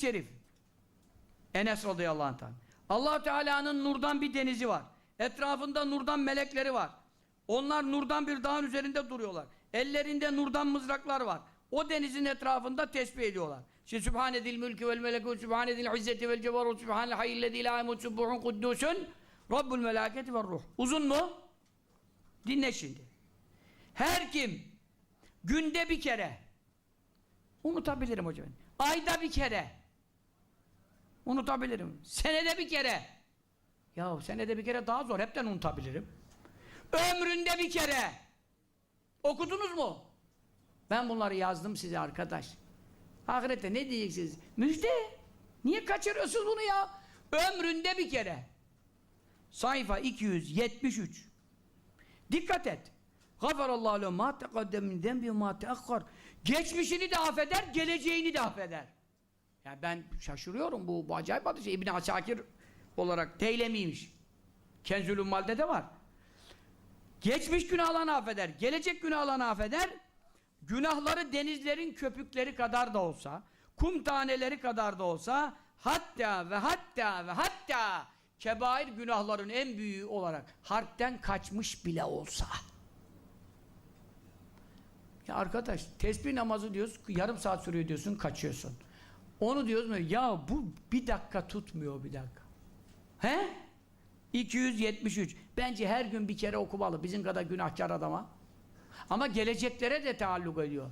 şerif. Enes radıyallahu anh'tan. allah Teala'nın nurdan bir denizi var. Etrafında nurdan melekleri var. Onlar nurdan bir dağın üzerinde duruyorlar. Ellerinde nurdan mızraklar var. O denizin etrafında tesbih ediyorlar. İşte Sübhanedil mülkü vel melekû, Sübhanedil izzeti vel cebarû, Sübhanel hayyillezî ilâ emut, kuddûsün, Rabbul melâketi ve ruh. Uzun mu? Dinle şimdi. Her kim günde bir kere unutabilirim hocam. Ayda bir kere unutabilirim. Senede bir kere ya senede bir kere daha zor. Hepten unutabilirim. Ömründe bir kere okudunuz mu? Ben bunları yazdım size arkadaş. Ahirette ne diyeceksiniz? Müjde. Niye kaçırıyorsunuz bunu ya? Ömründe bir kere. Sayfa 273. Dikkat et. Gafarallahu lehu ma teqaddem min dembi ma. Geçmişini de affeder, geleceğini de affeder. Yani ben şaşırıyorum bu, bu acayip hadis. İbn Asakir olarak Teylemiymiş. Kenzül Ummal'de de var. Geçmiş günahlarını affeder, gelecek günahlarını affeder. Günahları denizlerin köpükleri kadar da olsa, kum taneleri kadar da olsa, hatta ve hatta ve hatta kebair günahların en büyüğü olarak harpten kaçmış bile olsa. Ya arkadaş, tesbih namazı diyoruz, yarım saat sürüyor diyorsun, kaçıyorsun. Onu diyoruz mu? Ya bu bir dakika tutmuyor bir dakika. He? 273. Bence her gün bir kere okumalı bizim kadar günahkar adama. Ama geleceklere de taalluk ediyor.